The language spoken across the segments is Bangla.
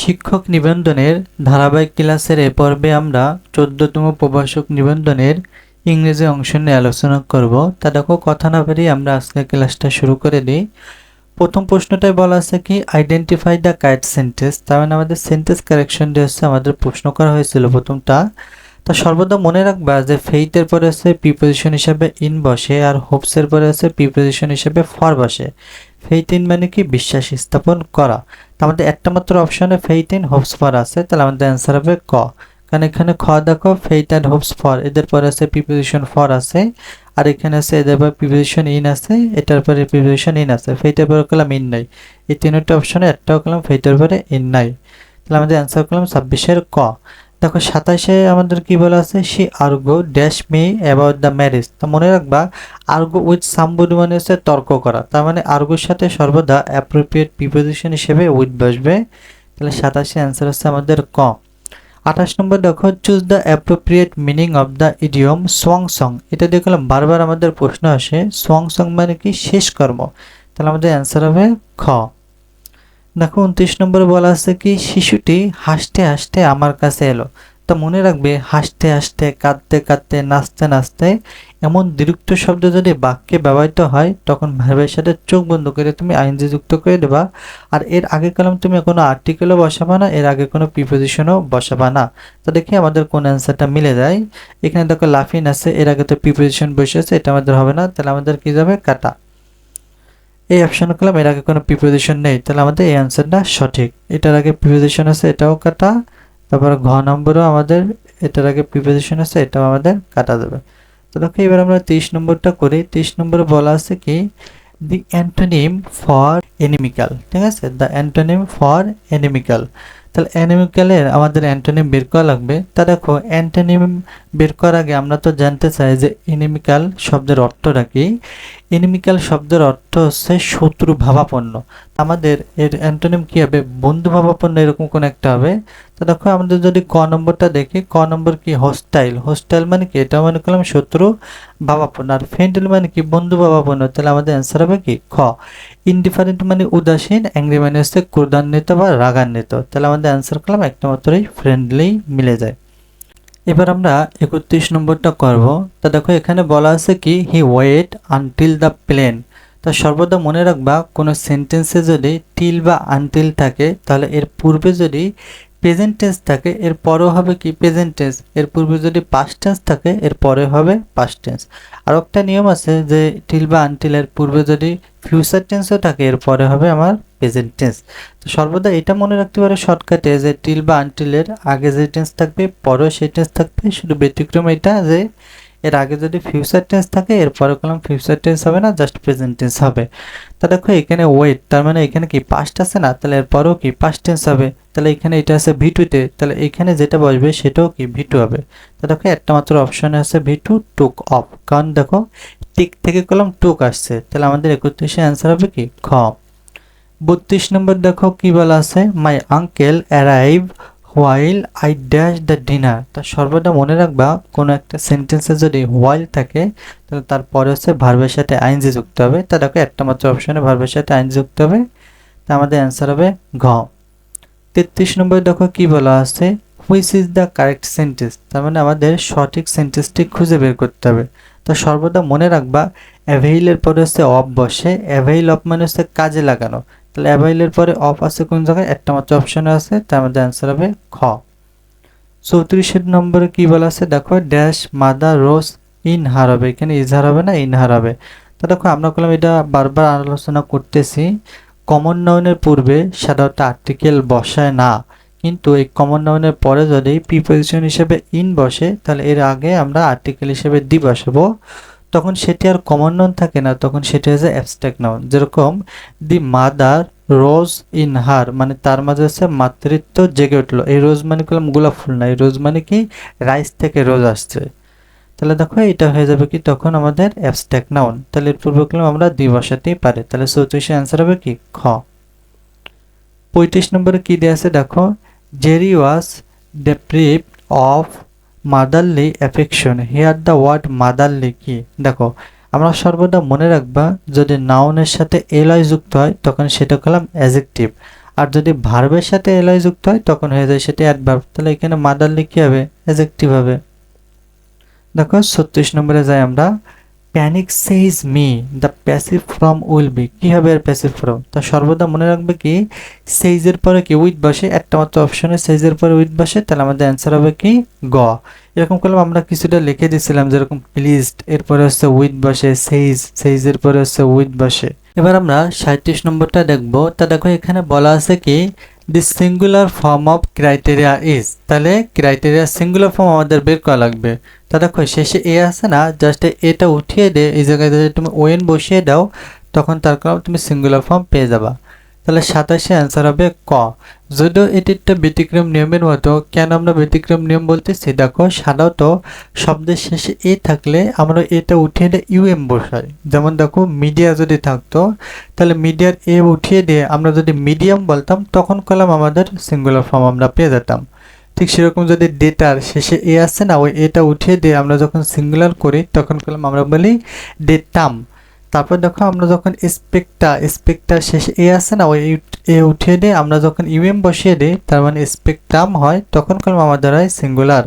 শিক্ষক নিবন্ধনের ধারাবাহিক ক্লাসের এ পর্বে আমরা চোদ্দতম প্রভাষক নিবন্ধনের ইংরেজি অংশ নিয়ে আলোচনা করব। তা দেখো, কথা না বেরিয়ে আমরা আজকে ক্লাসটা শুরু করে দিই। প্রথম প্রশ্নটায় বলা আছে কি আইডেন্টিফাই দ্য কারেক্ট সেন্টেন্স তার মানে আমাদের সেন্টেন্স কারেকশন দিয়ে হচ্ছে আমাদের প্রশ্ন করা হয়েছিল প্রথমটা। তা সর্বদা মনে রাখবা যে ফেইথের পরে আছে প্রিপোজিশন হিসাবে ইন বসে আর হোপসের পরে আছে প্রিপোজিশন হিসাবে ফর বসে। ফেইথ ইন মানে কি বিশ্বাস স্থাপন করা। তো আমাদের একটা মাত্র অপশানে ফেইথ ইন হোপস ফর আছে। তাহলে আমাদের অ্যান্সার হবে ক। কারণ এখানে খ দেখো ফেইথ অ্যান্ড হোপস ফর এদের পরে আছে প্রিপোজিশন ফর আছে। আর এখানে আছে এদের পরে প্রিপোজিশন ইন আছে। এটার পরে প্রিপোজিশন ইন আছে। ফেইটের পরে করলাম ইন নাই। এই তিনটা অপশানে একটাও করলাম ফেইটের পরে ইন নাই। তাহলে আমাদের অ্যান্সার করলাম ছাব্বিশের ক। দেখো, সাতাশে আমাদের কি বলা আছে? She argue, dash me, about the marriage. তো মনে রাখবা, আর্গো উইথ সামবডি মানে হচ্ছে তর্ক করা। তার মানে আর্গোর সাথে সর্বদা অ্যাপ্রোপ্রিয়েট প্রিপোজিশন হিসেবে উইথ বসবে। তাহলে সাতাশে অ্যান্সার হচ্ছে আমাদের ক। আঠাশ নম্বর দেখো choose the appropriate meaning of the idiom swan song এটা দেখলাম বারবার আমাদের প্রশ্ন আসে সোয়াং সং মানে কি? শেষ কর্ম তাহলে আমাদের অ্যান্সার হবে খ। দেখো উনত্রিশ নম্বরে বলা আছে কি, শিশুটি হাসতে হাসতে আমার কাছে এলো। তা মনে রাখবে, হাসতে হাসতে, কাঁদতে কাঁদতে, নাচতে নাচতে এমন দ্বিরুক্ত শব্দ যদি বাক্যে ব্যবহৃত হয়, তখন ভাইবের সাথে চোখ বন্ধ করে তুমি আইনজি যুক্ত করে দেবা। আর এর আগে কলম তুমি কোনো আর্টিকেলও বসাবা না, এর আগে কোনো প্রিপোজিশনও বসাবা না। তো দেখি আমাদের কোন অ্যান্সারটা মিলে যায়। এখানে দেখো লাফিন আছে, এর আগে তো প্রিপোজিশন বসেছে এটা আমাদের হবে না। তাহলে আমাদের কি যাবে? কাটা। এই অপশন করলাম, এর আগে কোনো প্রিপোজিশন নেই। তাহলে আমাদের এই অ্যান্সারটা সঠিক। এটার আগে প্রিপোজিশন আছে, এটাও কাটা। তারপর ঘ নম্বরও আমাদের, এটার আগে প্রিপোজিশন আছে, এটাও আমাদের কাটা যাবে তো দেখো, এবার আমরা তেইশ নম্বরটা করি। তেইশ নম্বরে বলা আছে কি? দি অ্যান্টোনিম ফর এনিমিক্যাল ঠিক আছে? দ্য অ্যান্টোনিম ফর এনিমিক্যাল তাহলে অ্যানিমিক্যালের আমাদের অ্যান্টোনিম বের করা লাগবে। তা দেখো অ্যান্টোনিম বের করার আগে আমরা তো জানতে চাই যে এনিমিক্যাল শব্দের অর্থটা কি? এনিমিক্যাল শব্দের অর্থ হচ্ছে শত্রু ভাবাপন্ন। আমাদের এর অ্যান্টোনিম কী হবে? বন্ধু ভাবাপন্ন এরকম কোন একটা হবে। তো দেখো, আমাদের যদি ক নম্বরটা দেখি, ক নম্বর কি? হোস্টাইল হোস্টাইল মানে কি? এটা মনে করলাম শত্রু ভাবাপন্ন। আর ফ্রেন্ডলি মানে কি? বন্ধু ভাবাপন্ন। তাহলে আমাদের অ্যান্সার হবে কি? খ। ইনডিফারেন্ট মানে উদাসীন অ্যাংরি মানে হচ্ছে ক্রোধান্বিত বা রাগান্বিত। তাহলে আমাদের অ্যান্সার করলাম একটা মাত্রই ফ্রেন্ডলি মিলে যায়। এবার আমরা একত্রিশ নম্বরটা করব। তা দেখো, এখানে বলা আছে কি, he wait until the plane. তা সর্বদা মনে রাখবা, কোনো সেন্টেন্সে যদি টিল বা আনটিল থাকে, তাহলে এর পূর্বে যদি প্রেজেন্ট টেন্স থাকে, এর পরেও হবে কি প্রেজেন্ট টেন্স এর পূর্বে যদি পাস্ট টেন্স থাকে, এর পরে হবে পাস্ট টেন্স আর একটা নিয়ম আছে যে টিল বা আনটিল এর পূর্বে যদি ফিউচার টেন্সও থাকে, এরপরে হবে আমার প্রেজেন্ট টেন্স তো সর্বদা এটা মনে রাখতে পারে শর্টকাটে যে টিল বা আনটিলের আগে যে টেন্স থাকবে, পরেও সেই টেন্স থাকবে, শুধু ব্যতিক্রম এটা যে এর আগে যদি ফিউচার টেন্স থাকে এরপরে কলাম ফিউচার টেন্স হবে না জাস্ট প্রেজেন্ট টেন্স হবে। তা দেখো, এখানে ওয়েট তার মানে এখানে কি পাস্ট আছে না? তাহলে এরপরেও কি পাস্ট টেন্স হবে? তাহলে এখানে এটা আছে ভিটুতে তাহলে এখানে যেটা বসবে সেটাও কি ভিটু হবে? তা দেখো, একটা মাত্র অপশনে আছে ভিটু টুক অফ কারণ দেখো টিক থেকে কলাম টুক আসছে। তাহলে আমাদের একত্রিশে অ্যান্সার হবে কি? খ। বত্রিশ নম্বর দেখো, কি বলা আছে? My uncle arrive while I dash the dinner তা সর্বদা মনে রাখবা, কোনো একটা সেন্টেন্সে যদি হোয়াইল থাকে, তাহলে তারপরে হচ্ছে ভার্বের সাথে আইনজি যুক্ত হবে। তা দেখো, একটা মাত্র অপশনে ভার্বের সাথে আইনজি যুক্ত হবে। তা আমাদের অ্যান্সার হবে ঘ। তেত্রিশ নম্বর দেখো কি বলা আছে? Which is the correct sentence তার মানে আমাদের সঠিক সেন্টেন্সটি খুঁজে বের করতে হবে। তো সর্বদা মনে রাখবা অ্যাভেইলের পরে হচ্ছে অফ বসে অ্যাভেইল অফ মানে হচ্ছে কাজে লাগানো। তাহলে অ্যাভেইলের পরে অফ আছে কোন জায়গায়? একটা মাত্র অপশন আছে, তার মধ্যে অ্যান্সার হবে খ। চৌত্রিশের নম্বরে কি বলা আছে? দেখো dash mother rose in her হবে এখানে ইজহার হবে না ইনহার হবে তো দেখো, আমরা করলাম এটা বারবার আলোচনা করতেছি। কমন নাউনের পূর্বে সাধারণত আর্টিকেল বসায় না। কিন্তু এই কমন নাউনের পরে যদি প্রিপোজিশন হিসেবে ইন বসে, তাহলে এর আগে আমরা আর্টিকেল হিসেবে দি বসাবো। তখন সেটি আর কমন নন থাকে না, তখন সেটি হচ্ছে অ্যাবস্ট্রাক্ট নাউন যেরকম দি মাদার রোজ ইন হার মানে তার মাঝে হচ্ছে মাতৃত্ব জেগে উঠল। এই রোজ মানে করলাম গোলাপ ফুল না, এই রোজ মানে কি? রাইস থেকে রোজ আসছে। তাহলে দেখো, এটা হয়ে যাবে কি? তখন আমাদের অ্যাবস্ট্রাক্ট নাউন তাহলে এর পূর্বে করলাম আমরা দুই বসাতেই পারি। তাহলে চৌত্রিশে অ্যান্সার হবে কি? খ। পঁয়ত্রিশ নম্বরে কী দেওয়া আছে? দেখো Jerry was deprive of motherly affection here the word motherly কি? দেখো, আমরা সর্বদা মনে রাখবা, যদি নাউনের সাথে এলয় যুক্ত হয়, তখন সেটা করলাম অ্যাজেকটিভ আর যদি ভার্বের সাথে এলয় যুক্ত হয়, তখন হয়ে যায় সেটা অ্যাডভার্ব তাহলে এখানে মাদারলি কী হবে? অ্যাজেকটিভ হবে। দেখো, ছত্রিশ নম্বরে যাই আমরা। Panic seize me the passive form will be কি হবে এর প্যাসিভ ফর্ম তা সর্বদা মনে রাখবে কি সেইজের পরে কি উইথ বসে, একটা মাত্র অপশনে সেইজের পরে উইথ বসে, তাহলে আমাদের অ্যান্সার হবে কি, গ। এরকম করলাম, আমরা কিছুটা লিখে দিয়েছিলাম, যেরকম প্লিজড এরপরে হচ্ছে উইথ বসে সেইজ সেইজের পরে হচ্ছে উইথ বসে। এবার আমরা সাঁত্রিশ নম্বরটা দেখব। তা দেখো, এখানে বলা আছে কি the singular form of criteria is তাহলে ক্রাইটেরিয়া সিঙ্গুলার ফর্ম আমাদের বের করা লাগবে। তা দেখো, শেষে এ আছে না জাস্ট এটা উঠিয়ে দে, এই জায়গায় যদি তুমি ওয়েন বসিয়ে দাও, তখন তার কারণ তুমি সিঙ্গুলার ফর্ম পেয়ে যাবা। তাহলে সাতাশে অ্যান্সার হবে ক। যদিও এটি একটা ব্যতিক্রম নিয়মের মতো, কেন আমরা ব্যতিক্রম নিয়ম বলতেছি? দেখো, সাধারণত শব্দের শেষে এ থাকলে আমরা এটা উঠিয়ে দিয়ে ইউএম বসাই। যেমন দেখো, মিডিয়া যদি থাকতো, তাহলে মিডিয়ার এ উঠিয়ে দিয়ে আমরা যদি মিডিয়াম বলতাম, তখন কলাম আমাদের সিঙ্গুলার ফর্ম আমরা পেয়ে যেতাম। ঠিক সেরকম যদি ডেটার শেষে এ আসছে না, ওই এটা উঠিয়ে দিয়ে আমরা যখন সিঙ্গুলার করি, তখন কলাম আমরা বলি ডেটাম। তারপর দেখো আমরা যখন স্পেকটা স্পেকটার শেষে, এ আছে না, ওই এ উঠিয়ে দিয়ে আমরা যখন ইউএম বসিয়ে দিই, তার মানে স্পেকটাম হয়, তখন কলম আমাদের হয় সিঙ্গুলার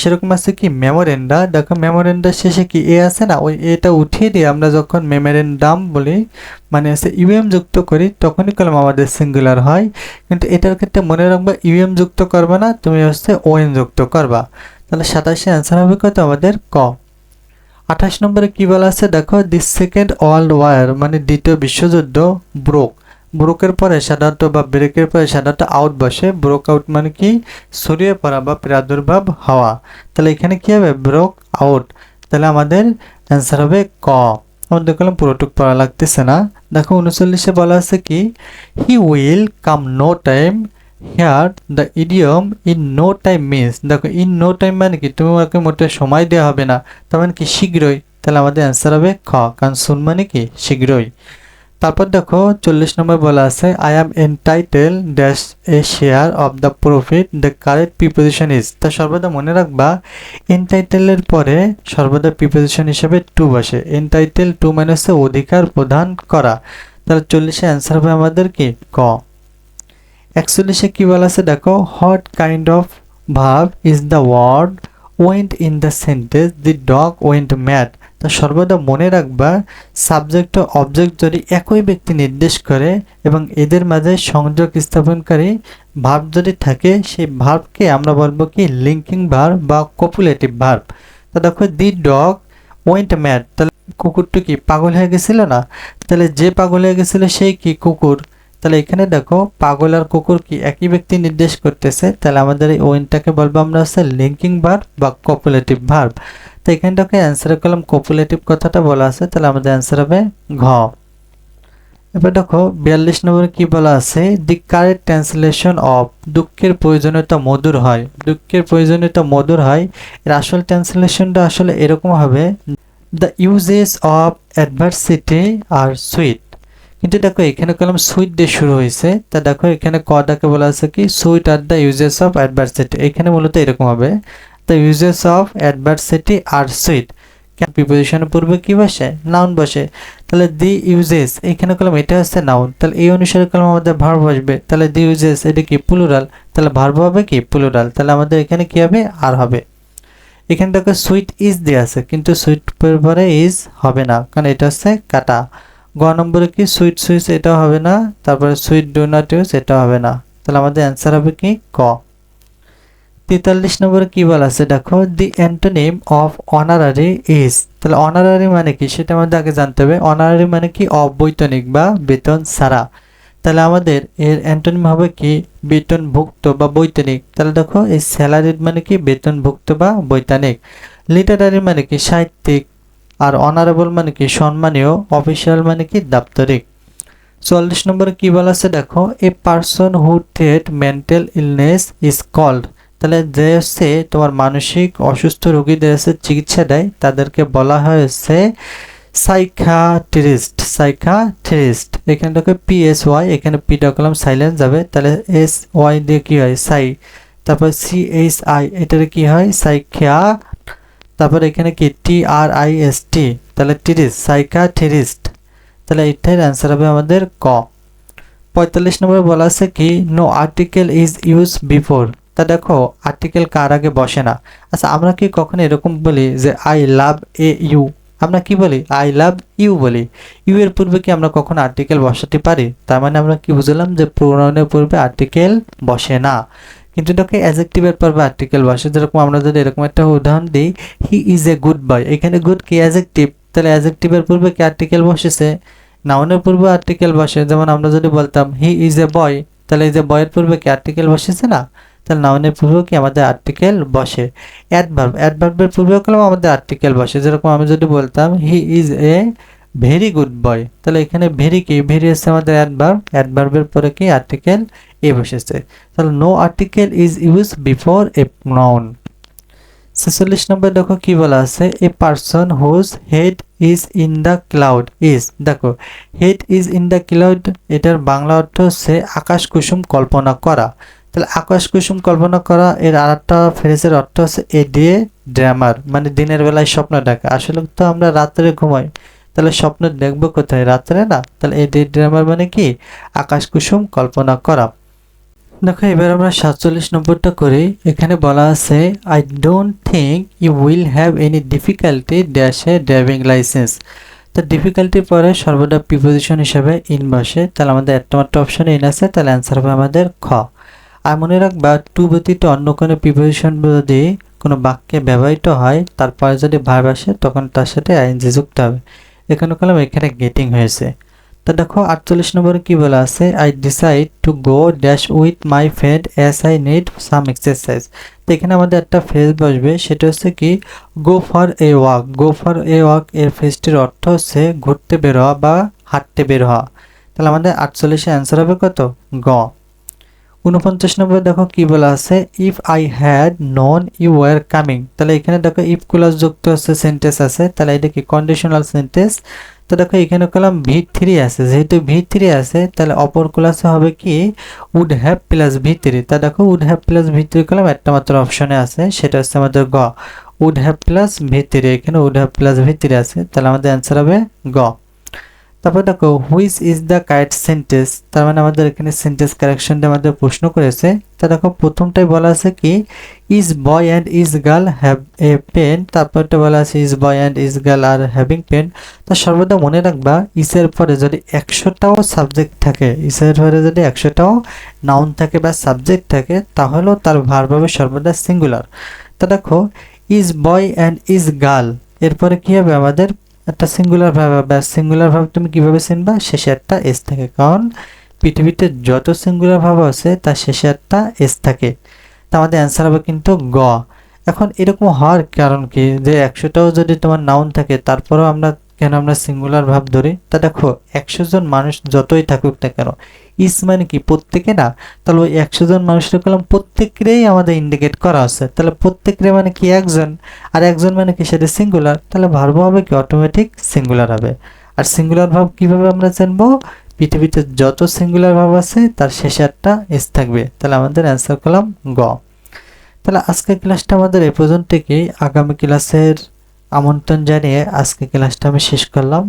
সেরকম আছে কি? মেমোরেন্ডা দেখো মেমোরেন্ডার শেষে কি এ আছে না? ওই এটা উঠিয়ে দিয়ে আমরা যখন মেমোরেন্ডাম বলি মানে আছে ইউএম যুক্ত করি, তখনই কলম আমাদের সিঙ্গুলার হয়। কিন্তু এটার ক্ষেত্রে মনে রাখবা ইউএম যুক্ত করবে না, তুমি হচ্ছে ওএন যুক্ত করবা। তাহলে সাতাশে অ্যান্সার হবে কত আমাদের? ক। আঠাশ নম্বরে কি বলা আছে? দেখো দি সেকেন্ড ওয়ার্ল্ড ওয়ার মানে দ্বিতীয় বিশ্বযুদ্ধ ব্রোক ব্রোকের পরে সাধারণত বা ব্রেকের পরে সাধারণত আউট বসে। ব্রোক আউট মানে কি? ছড়িয়ে পড়া বা প্রাদুর্ভাব হওয়া। তাহলে এখানে কি হবে? ব্রোক আউট তাহলে আমাদের অ্যান্সার হবে ক। আমাদের দেখলাম পুরোটুক পড়া লাগতেছে না। দেখো, উনচল্লিশে বলা আছে কি? He will come no time here the idiom in no time means দেখো ইন নো টাইম মানে কি? তুমি ওকে মোটে সময় দেওয়া হবে না। তার মানে কি? শীঘ্রই। তাহলে আমাদের অ্যান্সার হবে খ। কারণ শুন মানে কি? শীঘ্রই। তারপর দেখো, চল্লিশ নম্বর বলা আছে I am entitle dash a share of the profit the correct preposition is তা সর্বদা মনে রাখবা এনটাইটেলের পরে সর্বদা প্রিপোজিশন হিসেবে টু বসে। এনটাইটেল টু মানে অধিকার প্রদান করা। তাহলে চল্লিশে অ্যান্সার হবে আমাদের কি? ক। একচল্লিশে সে কী আছে? দেখো what kind of verb is the word went in the sentence the dog went mat তা সর্বদা মনে রাখবা সাবজেক্ট ও অবজেক্ট যদি একই ব্যক্তি নির্দেশ করে এবং এদের মাঝে সংযোগ স্থাপনকারী ভাব যদি থাকে, সেই ভার্বকে আমরা বলব কি? লিঙ্কিং ভার্ব বা কপুলেটিভ ভার্ব তা দেখো দি ডগ ওয়েন্ট ম্যাট তাহলে কুকুরটা কি পাগল হয়ে গেছিল না? তাহলে যে পাগল হয়ে গেছিল সেই কি কুকুর? তাহলে এখানে দেখো, পাগল আর কুকুর কি একই ব্যক্তি নির্দেশ করতেছে? তাহলে আমাদের এই ওয়েনটাকে বলব আমরা হচ্ছে লিঙ্কিং ভার্ব বা কপুলেটিভ ভার্ব তো এখানে দেখো অ্যান্সারের কলম কপুলেটিভ কথাটা বলা আছে, তাহলে আমাদের অ্যান্সার হবে ঘ। এবার দেখো, বিয়াল্লিশ নম্বরে কি বলা আছে? দি কারেক্ট ট্রান্সলেশন অফ দুঃখের প্রয়োজনীয়তা মধুর হয়। দুঃখের প্রয়োজনীয়তা মধুর হয়, এর আসল ট্রান্সলেশনটা আসলে এরকম হবে the uses of adversity are sweet কিন্তু দেখো, এখানে কলম সুইট দিয়ে শুরু হয়েছে। তা দেখো, এখানে ক কদাকে বলা আছে কি? Sweet are the uses of adversity. এখানে মূলত এরকম হবে। The uses of adversity are sweet. প্রিপোজিশনের পূর্বে কি বসে? নাউন বসে। তাহলে দি ইউজেস, এখানে কলম, এটা হচ্ছে নাউন। তাহলে এই অনুসারে কলম আমাদের ভার্ব বসবে। তাহলে দি ইউজেস, এটা কি? প্লুরাল। তাহলে ভার্ব হবে কি? প্লুরাল। তাহলে আমাদের এখানে কি হবে? আর হবে। এখানে দেখো, সুইট ইজ দিয়ে আছে, কিন্তু সুইট পরে ইজ হবে না। কারণ এটা হচ্ছে কাটা। গ নম্বরে কি সুইট সুইচ এটা হবে না? তারপরে সুইট ডো নট ইউজ হবে না। তাহলে আমাদের অ্যান্সার হবে কি? ক। তেতাল্লিশ নম্বরে কি বলা আছে? দেখো the antonym of honorary is তাহলে অনারারি মানে কি? সেটা আমাদের আগে জানতে হবে। অনারারি মানে কি? অবৈতনিক বা বেতন ছাড়া। তাহলে আমাদের এর অ্যান্টোনিম হবে কি? বেতনভুক্ত বা বৈতনিক। তাহলে দেখো, এই স্যালারিড মানে কি? বেতনভুক্ত বা বৈতানিক। লিটারারি মানে কি? সাহিত্যিক আর অনারেবল মানে কি সম্মানীয় অফিসিয়াল মানে কি দাপ্তরিক। চল্লিশ নম্বরে কি বলা আছে দেখো এ পার্সন হু টেট মেন্টাল ইলনেস ইজ কল্ড তাহলে যে হচ্ছে তোমার মানসিক অসুস্থ রোগীদের হচ্ছে চিকিৎসা দেয়, তাদেরকে বলা হয় হচ্ছে সাইকাট্রিস্ট সাইকাট্রিস্ট এখানে দেখো পি এস ওয়াই এখানে পিটা কলম সাইলেন্স যাবে। তাহলে এস ওয়াই দিয়ে কি হয়? সাই তারপর সি এইচ আই এটার কি হয়? সাইকিয়া তারপর এখানে কি? টি আর আই এস টি তাহলে টিরিস্ট সাইকাথেরিস্ট তাহলে এটার অ্যান্সার হবে আমাদের ক। পঁয়তাল্লিশ নম্বরে বলা আছে কি? No article is use before তা দেখো আর্টিকেল কার আগে বসে না? আচ্ছা আমরা কি কখনো এরকম বলি যে আই লাভ এ ইউ আমরা কি বলি? আই লাভ ইউ বলি। ইউ এর পূর্বে কি আমরা কখনো আর্টিকেল বসাতে পারি? তার মানে আমরা কি বুঝলাম যে প্রোনাউনের পূর্বে আর্টিকেল বসে না। কিন্তু এটাকে অ্যাজেক্টিভের পর্বে আর্টিকেল বসে যেরকম আমরা যদি এরকম একটা উদাহরণ দিই হি ইজ এ গুড বয় এখানে গুড কি অ্যাজেক্টিভ তাহলে অ্যাজেক্টিভের পূর্বে কি আর্টিকেল বসেছে? নাউনের পূর্বে আর্টিকেল বসে। যেমন আমরা যদি বলতাম হি ইজ এ বয় তাহলে এই যে বয়ের পূর্বে কি আর্টিকেল বসেছে না? তাহলে নাউনের পূর্বেও কি আমাদের আর্টিকেল বসে। অ্যাডভার্ব অ্যাডভার্বের পূর্বেও কলম আমাদের আর্টিকেল বসে? যেরকম আমি যদি বলতাম he is a very good boy. তাহলে এখানে ভেরি কি? ভেরি হচ্ছে আমাদের অ্যাডভার্ব অ্যাডভার্বের পরে কি? আর্টিকেল এ বসেছে। তাহলে no article is use before a noun ছেচল্লিশ নম্বর দেখো কি বলা আছে? A person whose head is in the cloud is দেখো head is in the cloud এটার বাংলা অর্থ হচ্ছে আকাশ কুসুম কল্পনা করা। তাহলে আকাশ কুসুম কল্পনা করা, এর আর একটা ফ্রেজের অর্থ হচ্ছে এ ডে ড্রামার মানে দিনের বেলায় স্বপ্ন দেখা। আসলে তো আমরা রাত্রে ঘুমাই। তাহলে স্বপ্ন দেখব কোথায়? রাত্রে না? তাহলে এ ডে ড্রামার মানে কি? আকাশ কুসুম কল্পনা করা। দেখো, এবার আমরা সাতচল্লিশ নম্বরটা করি। এখানে বলা আছে I don't think you will have any difficulty dash driving licence তো ডিফিকাল্টি পরে সর্বদা প্রিপোজিশন হিসাবে ইন বসে। তাহলে আমাদের একটা মাত্র অপশন ইন আছে, তাহলে অ্যান্সার হবে আমাদের খ। আর মনে রাখবা টু ব্যতীত অন্য কোনো প্রিপোজিশন যদি কোনো বাক্যে ব্যবহৃত হয়, তারপরে যদি ভাব আসে, তখন তার সাথে আইনজি যুক্ত হবে। এখানে কলম, এখানে গেটিং হয়েছে। তো দেখো, আটচল্লিশ নম্বরে কি বলা আছে? I decide to go dash with my friend as I need some exercise তো এখানে আমাদের একটা ফেজ বসবে, সেটা হচ্ছে কি go for a walk go for a walk এর ফেজটির অর্থ হচ্ছে ঘুরতে বের হওয়া বা হাঁটতে বের হওয়া। তাহলে আমাদের আটচল্লিশে অ্যান্সার হবে কত? গ। উনপঞ্চাশ নম্বর দেখো কি বলা আছে if I had known you were coming তাহলে এখানে দেখো ইফ ক্লাস যুক্ত আছে সেন্টেন্স আছে। তাহলে এটা কি কন্ডিশনাল সেন্টেন্স তো দেখো, এখানে কলাম ভি থ্রি আছে। যেহেতু ভি থ্রি আছে, তাহলে অপর ক্লাসে হবে কি would have plus v three তা দেখো would have plus v three column একটা মাত্র অপশনে আছে, সেটা হচ্ছে আমাদের গ। Would have plus v three এখানে would have plus v three আছে, তাহলে আমাদের অ্যান্সার হবে গ। তারপর দেখো which is the correct sentence তার মানে আমাদের এখানে সেন্টেন্স কারেকশনটা আমাদের প্রশ্ন করেছে। তা দেখো, প্রথমটাই বলা আছে কি is boy and is girl have a pen তারপরটা বলা আছে is boy and is girl are having pen তা সর্বদা মনে রাখবা ইসের পরে যদি একশোটাও সাবজেক্ট থাকে ইসের পরে যদি একশোটাও নাউন থাকে বা সাবজেক্ট থাকে, তাহলেও তার ভার্ব হবে সর্বদা সিঙ্গুলার তা দেখো is boy and is girl এরপরে কী হবে আমাদের? একটা সিঙ্গুলার ভাব, বা সিঙ্গুলার ভাব তুমি কীভাবে চিনবা? শেষে একটা এস থাকে। কারণ পৃথিবীতে যত সিঙ্গুলার ভাব আছে, তার শেষে একটা এস থাকে। তা আমাদের অ্যান্সার হবে কিন্তু গ। এখন এরকম হওয়ার কারণ কি? যে একশোটাও যদি তোমার নাউন থাকে, তারপরেও আমরা কেন আমরা সিঙ্গুলার ভাব ধরি? তা দেখো, একশো জন মানুষ যতই থাকুক না কেন ইস মানে কি প্রত্যেকে না? তাহলে ওই একশো জন মানুষের কলম প্রত্যেকেরই আমাদের ইন্ডিকেট করা আছে। তাহলে প্রত্যেকের মানে কি একজন? আর একজন মানে কি সেটা সিঙ্গুলার তাহলে ভার্ব হবে কি? অটোমেটিক সিঙ্গুলার হবে। আর সিঙ্গুলার ভাব কীভাবে আমরা জানব? পৃথিবীতে যত সিঙ্গুলার ভাব আছে, তার শেষে একটা এস থাকবে। তাহলে আমাদের অ্যান্সার করলাম গ। তাহলে আজকের ক্লাসটা আমাদের এ পর্যন্ত আগামী ক্লাসের আমন্ত্রণ জানিয়ে আজকে ক্লাসটা আমি শেষ করলাম।